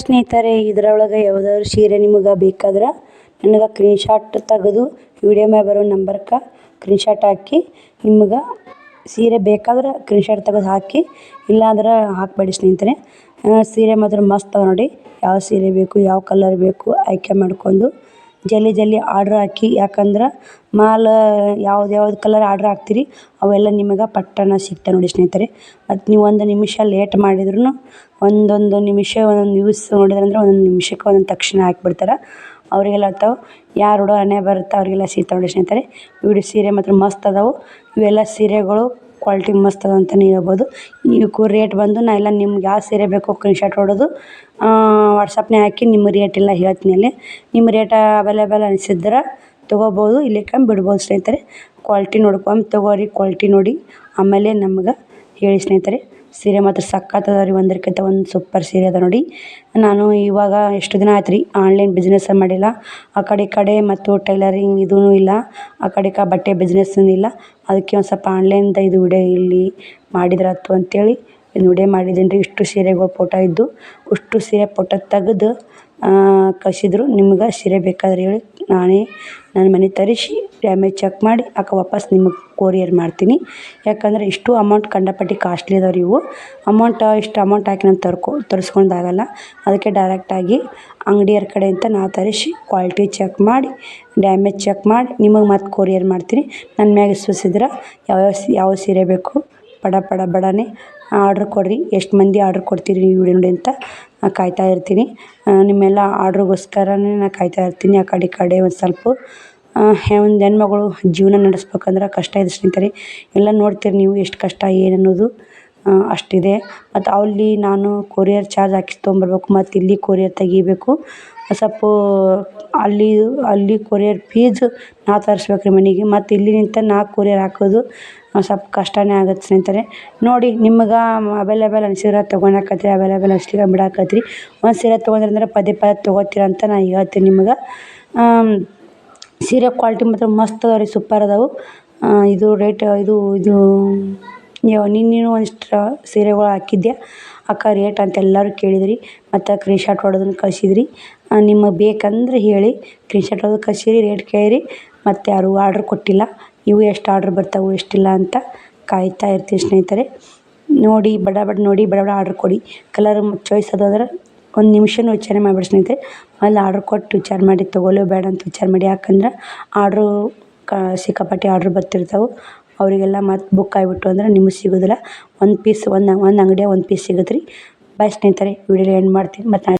ಸ್ನೇಹಿತರೆ, ಇದರೊಳಗೆ ಯಾವುದಾದ್ರು ಸೀರೆ ನಿಮಗೆ ಬೇಕಾದ್ರೆ ನನಗೆ ಸ್ಕ್ರೀನ್ಶಾಟ್ ತೆಗೆದು ವಿಡಿಯೋ ಮ್ಯಾಗ ಬರೋ ನಂಬರ್ಗೆ ಸ್ಕ್ರೀನ್ಶಾಟ್ ಹಾಕಿ, ನಿಮ್ಗೆ ಸೀರೆ ಬೇಕಾದ್ರೆ ಸ್ಕ್ರೀನ್ಶಾಟ್ ತೆಗೆದು ಹಾಕಿ, ಇಲ್ಲಾಂದ್ರೆ ಹಾಕಬೇಡಿ ಸ್ನೇಹಿತರೆ. ಸೀರೆ ಮಾತ್ರ ಮಸ್ತ್ ಅವ ನೋಡಿ. ಯಾವ ಸೀರೆ ಬೇಕು, ಯಾವ ಕಲರ್ ಬೇಕು, ಆಯ್ಕೆ ಮಾಡ್ಕೊಂಡು ಜಲ್ದಿ ಜಲ್ದಿ ಆರ್ಡ್ರ್ ಹಾಕಿ, ಯಾಕಂದ್ರೆ ಮಾಲ ಯಾವ್ದು ಯಾವ್ದು ಕಲರ್ ಆರ್ಡ್ರ್ ಹಾಕ್ತೀರಿ, ಅವೆಲ್ಲ ನಿಮಗೆ ಪಟ್ಟನೆ ಸಿಗ್ತಾವೆ ನೋಡಿ ಸ್ನೇಹಿತರೆ. ಮತ್ತು ನೀವು ಒಂದು ನಿಮಿಷ ಲೇಟ್ ಮಾಡಿದ್ರೂ ಒಂದೊಂದು ನಿಮಿಷ, ಒಂದೊಂದು ನ್ಯೂಸ್ ನೋಡಿದ್ರಂದ್ರೆ ಒಂದೊಂದು ನಿಮಿಷಕ್ಕೆ ಒಂದೊಂದು ತಕ್ಷಣ ಹಾಕ್ಬಿಡ್ತಾರೆ. ಅವರಿಗೆಲ್ಲ ಆಗ್ತಾವೆ ಯಾರು ಉಡೋ ಬರುತ್ತೆ ಅವರಿಗೆಲ್ಲ ಸಿಗ್ತಾವೆ ನೋಡಿ ಸ್ನೇಹಿತರೆ. ಇವ್ರು ಸೀರೆ ಮಾತ್ರ ಮಸ್ತ್ ಅದಾವೆ. ಇವೆಲ್ಲ ಸೀರೆಗಳು ಕ್ವಾಲಿಟಿ ಮಸ್ತ್ ಅದ ಅಂತಲೇ ಹೇಳ್ಬೋದು. ಇದಕ್ಕೂ ರೇಟ್ ಬಂದು ನಾ ಎಲ್ಲ ನಿಮ್ಗೆ ಯಾವ ಸೀರೆ ಬೇಕು ಸ್ಕ್ರೀನ್ಶಾಟ್ ಹೊಡೆದು ವಾಟ್ಸಪ್ನ್ಯಾಗ ಹಾಕಿ ನಿಮ್ಮ ರೇಟ್ ಎಲ್ಲ ಹೇಳ್ತೀನಿ ಅಲ್ಲಿ. ನಿಮ್ಮ ರೇಟ ಅವೈಲೇಬಲ್ ಅನ್ಸಿದ್ರೆ ತೊಗೋಬೋದು ಕಮ್ಮಿ ಬಿಡ್ಬೋದು ಸ್ನೇಹಿತರೆ. ಕ್ವಾಲಿಟಿ ನೋಡ್ಕೊಂಡು ತೊಗೋರಿ ಕ್ವಾಲಿಟಿ ನೋಡಿ. ಆಮೇಲೆ ನಮ್ಗೆ ಹೇಳಿ ಸ್ನೇಹಿತರೆ. ಸೀರೆ ಮಾತ್ರ ಸಖತ್ ರೀ, ಒಂದಕ್ಕಿಂತ ಒಂದು ಸೂಪರ್ ಸೀರೆ ಅದ ನೋಡಿ. ನಾನು ಇವಾಗ ಎಷ್ಟು ದಿನ ಆಯ್ತು ರೀ ಆನ್ಲೈನ್ ಬಿಸ್ನೆಸ್ ಮಾಡಿಲ್ಲ. ಆ ಕಡೆ ಈ ಕಡೆ ಮತ್ತು ಟೈಲರಿಂಗ್ ಇದೂ ಇಲ್ಲ. ಆ ಕಡೆ ಕ ಬಟ್ಟೆ ಬಿಸ್ನೆಸ್ಸೂ ಇಲ್ಲ. ಅದಕ್ಕೆ ಒಂದು ಸ್ವಲ್ಪ ಆನ್ಲೈನ್ದು ಇದು ವಿಡಿಯೋ ಇಲ್ಲಿ ಮಾಡಿದ್ರಾಯ್ತು ಅಂತೇಳಿ ಇದು ವಿಡಿಯೋ ಮಾಡಿದ್ದೀನಿ ರೀ ಇಷ್ಟು ಸೀರೆಗಳು ಫೋಟೋ ಇದ್ದು ಅಷ್ಟು ಸೀರೆ ಫೋಟೋ ತೆಗ್ದು ಕಳಿಸಿದ್ರು, ನಿಮ್ಗೆ ಸೀರೆ ಬೇಕಾದ್ರೆ ಹೇಳಿ, ನಾನೇ ನನ್ನ ಮನೆ ತರಿಸಿ ಡ್ಯಾಮೇಜ್ ಚೆಕ್ ಮಾಡಿ ಅಕ್ಕ ವಾಪಸ್ ನಿಮಗೆ ಕೊರಿಯರ್ ಮಾಡ್ತೀನಿ. ಯಾಕಂದರೆ ಇಷ್ಟು ಅಮೌಂಟ್ ಕಂಡಪಟ್ಟಿ ಕಾಸ್ಟ್ಲಿ ಇದಾವೆ ರೀ ಇವು. ಅಮೌಂಟ್ ಇಷ್ಟು ಅಮೌಂಟ್ ಹಾಕಿ ನಾನು ತರ್ಕೊ, ತರಿಸ್ಕೊಂಡಾಗಲ್ಲ. ಅದಕ್ಕೆ ಡೈರೆಕ್ಟಾಗಿ ಅಂಗಡಿಯವ್ರ ಕಡೆಯಿಂದ ನಾವು ತರಿಸಿ ಕ್ವಾಲಿಟಿ ಚೆಕ್ ಮಾಡಿ ಡ್ಯಾಮೇಜ್ ಚೆಕ್ ಮಾಡಿ, ನಿಮಗೆ ಮತ್ತೆ ಕೊರಿಯರ್ ಮಾಡ್ತೀನಿ. ನನ್ನ ಮ್ಯಾಗ ಸುಸಿದ್ರೆ ಯಾವ್ಯಾವ ಸಿ ಯಾವ ಸೀರೆ ಬೇಕು, ಪಡ ಪಡ ಬಡನೆ ಆರ್ಡ್ರ್ ಕೊಡಿರಿ. ಎಷ್ಟು ಮಂದಿ ಆರ್ಡ್ರ್ ಕೊಡ್ತೀರಿ ನೀವು ನೋಡಿ ಅಂತ ಕಾಯ್ತಾ ಇರ್ತೀನಿ. ನಿಮ್ಮೆಲ್ಲ ಆರ್ಡ್ರಿಗೋಸ್ಕರನೇ ನಾ ಕಾಯ್ತಾ ಇರ್ತೀನಿ. ಆ ಕಡೆ ಈ ಕಡೆ ಒಂದು ಸ್ವಲ್ಪ ಒಂದು ಹೆಣ್ಮಗಳು ಜೀವನ ನಡೆಸ್ಬೇಕಂದ್ರೆ ಕಷ್ಟ ಇದೆ ಸ್ನೇಹಿತರೆ. ಎಲ್ಲ ನೋಡ್ತೀರಿ ನೀವು ಎಷ್ಟು ಕಷ್ಟ, ಏನು ಅನ್ನೋದು. ಅಷ್ಟಿದೆ. ಮತ್ತು ಅಲ್ಲಿ ನಾನು ಕೊರಿಯರ್ ಚಾರ್ಜ್ ಹಾಕಿಸಿ ಮತ್ತು ಇಲ್ಲಿ ಕೊರಿಯರ್ ತೆಗಿಬೇಕು. ಸ್ವಲ್ಪ ಅಲ್ಲಿ ಅಲ್ಲಿ ಕೊರಿಯರ್ ಫೀಸ್ ನಾ ತರಿಸ್ಬೇಕು ರೀ ಮನೆಗೆ. ಮತ್ತು ನಿಂತ ನಾ ಕೊರಿಯರ್ ಹಾಕೋದು ಸ್ವಲ್ಪ ಕಷ್ಟನೇ ಆಗತ್ತೆ ಸ್ನೇಹಿತರೆ ನೋಡಿ, ನಿಮ್ಗೆ ಅವೈಲೇಬಲ್ ಅನ್ಸಿದ್ರೆ ತೊಗೊಳಕತ್ರಿ ಅವೈಲೇಬಲ್ ಅನ್ಸ್ಲಿಲ್ಲ ಬಿಡಾಕತ್ರಿ. ಒಂದು ಸೀರೆ ತೊಗೊಂಡ್ರಿ ಅಂದ್ರೆ ಪದೇ ಪದೇ ತೊಗೋತೀರ ಅಂತ ನಾ ಹೇಳ್ತೀನಿ ನಿಮ್ಗೆ. ಸೀರೆ ಕ್ವಾಲಿಟಿ ಮಾತ್ರ ಮಸ್ತ್ ಅದಾವೆ ರೀ ಸೂಪರ್ ಅದಾವು. ಇದು ರೇಟ್ ಇದು ಇದು ನಿನ್ನೆನೂ ಒಂದಿಷ್ಟು ಸೀರೆಗಳು ಹಾಕಿದ್ದೆ ಅಕ್ಕ ರೇಟ್ ಅಂತ ಎಲ್ಲರೂ ಕೇಳಿದ್ರಿ. ಮತ್ತು ಸ್ಕ್ರೀನ್ಶಾಟ್ ಹೊಡೆದನ್ನು ಕಳ್ಸಿದ್ರಿ. ನಿಮಗೆ ಬೇಕಂದ್ರೆ ಹೇಳಿ. ಸ್ಕ್ರೀನ್ಶಾಟ್ ಹೊಡೆದು ಕಳ್ಸಿರಿ ರೇಟ್ ಕೇಳಿರಿ. ಮತ್ತು ಯಾರೂ ಆರ್ಡ್ರ್ ಕೊಟ್ಟಿಲ್ಲ. ಇವು ಎಷ್ಟು ಆರ್ಡ್ರ್ ಬರ್ತಾವೆ, ಎಷ್ಟಿಲ್ಲ ಅಂತ ಕಾಯ್ತಾ ಇರ್ತೀನಿ ಸ್ನೇಹಿತರೆ. ನೋಡಿ, ಬಡ ಬಡ ನೋಡಿ, ಬಡ ಬಡ ಆರ್ಡ್ರ್ ಕೊಡಿ. ಕಲರ್ ಚಾಯ್ಸ್ ಅದಾದ್ರೆ ಒಂದು ನಿಮಿಷನೂ ಯೋಚನೆ ಮಾಡಬೇಡಿ ಸ್ನೇಹಿತರೆ. ಅಲ್ಲಿ ಆರ್ಡ್ರ್ ಕೊಟ್ಟು ವಿಚಾರ ಮಾಡಿ, ತೊಗೊಳ್ಳೋ ಬೇಡ ಅಂತ ವಿಚಾರ ಮಾಡಿ. ಯಾಕಂದ್ರೆ ಆರ್ಡ್ರು ಕ ಸಿಕ್ಕಾಪಟ್ಟೆ ಆರ್ಡ್ರ್ ಬರ್ತಿರ್ತಾವೆ. ಅವರಿಗೆಲ್ಲ ಮತ್ತೆ ಬುಕ್ ಆಗ್ಬಿಟ್ಟು ಅಂದ್ರೆ ನಿಮಗೆ ಸಿಗೋದಿಲ್ಲ. ಒಂದು ಪೀಸ್ ಒಂದು ಒಂದು ಅಂಗಡಿಯಾಗೆ ಒಂದು ಪೀಸ್ ಸಿಗುತ್ತೆ ರೀ ಬಾಯ್ ಸ್ನೇಹಿತರೆ ವಿಡಿಯೋ ಎಂಡ್ ಮಾಡ್ತೀನಿ. ಮತ್ತು